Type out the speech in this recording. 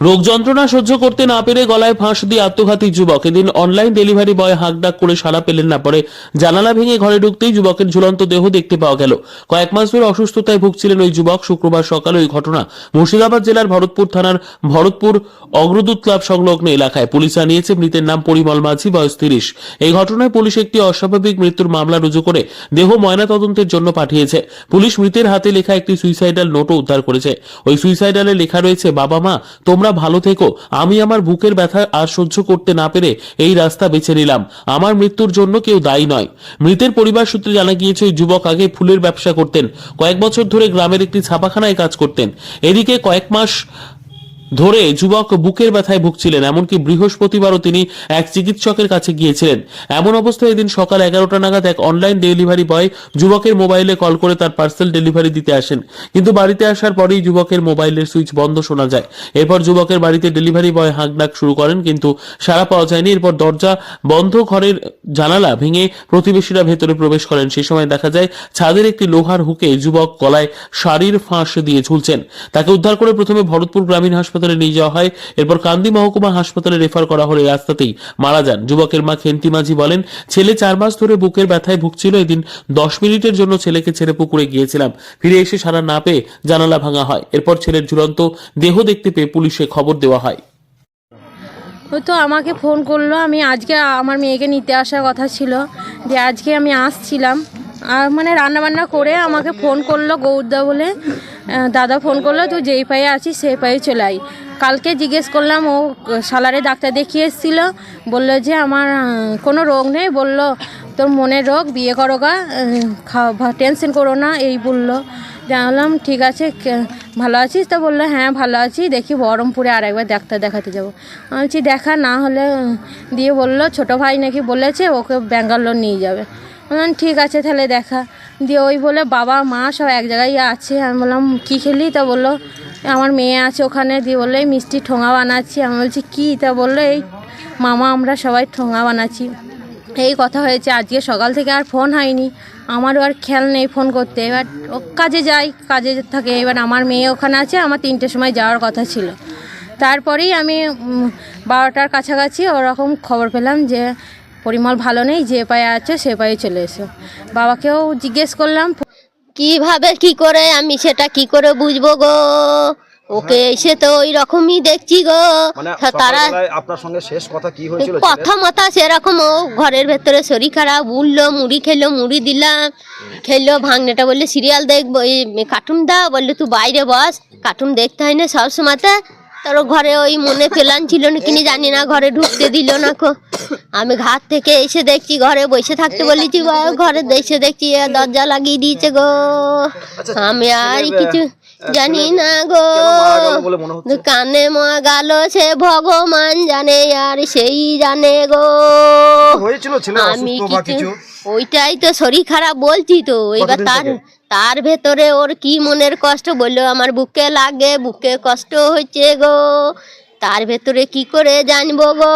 রোগ যন্ত্রণা সহ্য করতে না পেরে গলায় ফাঁস দিয়ে আত্মঘাতী যুবক। এদিন অনলাইন ডেলিভারি বয় হাঁকডাক করে সাড়া পেলেন না, পরে জানালা ভেঙে ঘরে ঢুকতেই যুবকের ঝুলন্ত দেহ দেখতে পাওয়া গেল। কয়েক মাস ধরে অসুস্থতায় ভুগছিলেন ওই যুবক। শুক্রবার সকালে ওই ঘটনা মুর্শিদাবাদ জেলার ভরতপুর থানার ভরতপুর অগ্রদূত ক্লাব সংলগ্ন এলাকায় পুলিশ জানিয়েছে, মৃতের নাম পরিমল মাঝি, বয়স তিরিশ। এই ঘটনায় পুলিশ একটি অস্বাভাবিক মৃত্যুর মামলা রুজু করে দেহ ময়নাতদন্তের জন্য পাঠিয়েছে। পুলিশ মৃতের হাতে লেখা একটি সুইসাইডাল নোটও উদ্ধার করেছে। ওই সুইসাইডালে লেখা রয়েছে, বাবা মা, তোমরা ভালো থেকো। আমি আমার বুকের ব্যথা আর সহ্য করতে না পেরে এই রাস্তা বেছে নিলাম। আমার মৃত্যুর জন্য কেউ দায়ী নয়। মৃতের পরিবার সূত্রে জানা গিয়েছে, ওই যুবক আগে ফুলের ব্যবসা করতেন। কয়েক বছর ধরে গ্রামের একটি ছাপাখানায় কাজ করতেন। এদিকে কয়েক মাস ধরে যুবক বুকের ব্যথায় ভুগছিলেন, এমনকি বৃহস্পতিবারও তিনি এক চিকিৎসকের কাছে গিয়েছিলেন। এমন অবস্থায় এদিন সকাল এগারোটা নাগাদ এক অনলাইন ডেলিভারি বয় যুবকের মোবাইলে কল করে তার পার্সেল ডেলিভারি দিতে আসেন। কিন্তু বাড়িতে আসার পরেই যুবকের মোবাইলের সুইচ বন্ধ শোনা যায়। এরপর যুবকের বাড়িতে ডেলিভারি বয় হাঁকডাক শুরু করেন, কিন্তু সাড়া পাওয়া যায়নি। এরপর দরজা বন্ধ ঘরের জানালা ভেঙে প্রতিবেশীরা ভেতরে প্রবেশ করেন। সেই সময় দেখা যায়, ছাদের একটি লোহার হুকে যুবক গলায় শাড়ির ফাঁস দিয়ে ঝুলছেন। তাকে উদ্ধার করে প্রথমে ভরতপুর গ্রামীণ হাসপাতালে নিয়ে যাওয়া হয়। এরপর কান্দি মহকুমা হাসপাতালে রেফার করা হলে রাস্তাতেই মারা যান। যুবকের মা খেন্তি মাঝি বলেন, ছেলে চার মাস ধরে বুকের ব্যথায় ভুগছিল। এদিন দশ মিনিটের জন্য ছেলেকে ছেড়ে পুকুরে গিয়েছিলাম। ফিরে এসে সারা না পেয়ে জানালা ভাঙা হয়। এরপর ছেলের ঝুলন্ত দেহ দেখতে পেয়ে পুলিশে খবর দেওয়া হয়। ওই তো আমাকে ফোন করল। আমি আজকে আমার মেয়েকে নিতে আসার কথা ছিল। যে আজকে আমি আসছিলাম। মানে রান্নাবান্না করে আমাকে ফোন করল গৌরদা বলে। দাদা ফোন করল, তুই যেই পায়ে আছিস সেই পায়ে চলে আই কালকে জিজ্ঞেস করলাম, ও সালারে ডাক্তার দেখিয়ে এসেছিল। বলল যে, আমার কোনো রোগ নেই। বলল, তোর মনের রোগ, বিয়ে করো গা টেনশন করো না। এই বলল। জানলাম, ঠিক আছে ভালো আছিস? তো বলল হ্যাঁ ভালো আছি। দেখি বহরমপুরে আর একবার ডাক্তার দেখাতে যাব। আমি বলছি, দেখা না হলে, দিয়ে বলল, ছোটো ভাই নাকি বলেছে, ওকে ব্যাঙ্গালোর নিয়ে যাবে। বললাম, ঠিক আছে, তাহলে দেখা। দিয়ে ওই বলে, বাবা, মা সব এক জায়গায় আছে। আমি বললাম, কী খেলি? তা বলল, আমার মেয়ে আছে ওখানে। দিয়ে বলল, এই মিষ্টি ঠোঙা বানাচ্ছি। আমি বলছি, কী? তা বলল, এই মামা, আমরা সবাই ঠোঙা বানাচ্ছি। এই কথা হয়েছে। আজকে সকাল থেকে আর ফোন হয়নি। আমারও আর খেয়াল নেই ফোন করতে। এবার ও কাজে যাই, কাজে থাকে। এবার আমার মেয়ে ওখানে আছে, আমার তিনটের সময় যাওয়ার কথা ছিল। তারপরেই আমি বারোটার কাছাকাছি ওরকম খবর পেলাম যে পরিমল ভালো নেই যে পায়ে আছে সে পায়ে চলে এসো। বাবাকেও জিজ্ঞেস করলাম কীভাবে কি করে আমি সেটা কি করে বুঝব গো? ওকে এসে তো ওই রকমই দেখছি গো। মানে তা তারা আপনার সঙ্গে শেষ কথা কি হয়েছিল কথা মতা সেরকম ও ঘরের ভেতরে শরীর খারাপ উঠল মুড়ি খেলো মুড়ি দিলাম খেলো ভাঙনেটা বললে সিরিয়াল দেখব এই কার্টুন দাও। বললে তুই বাইরে বস কার্টুন দেখতে হয় না সব সময়তে। তার ঘরে ওই মনে প্ল্যান ছিল না কিনি জানি না ঘরে ঢুকতে দিল না কো। আমি ঘাট থেকে এসে দেখছি ঘরে বসে থাকতে বলেছি ঘরে এসে দেখছি দরজা লাগিয়ে দিয়েছে গো। আমি আর কিছু জানি না গো। কেন মা গেল সে ভগবান জানে আর সেই জানে গো। আমি কিছু? ওইটাই তো শরীর খারাপ বলছি তো। এবার তার? তার ভেতরে ওর কি মনের কষ্ট বলল আমার বুকে লাগে, বুকে কষ্ট হচ্ছে গো। তার ভেতরে কি করে জানব গো?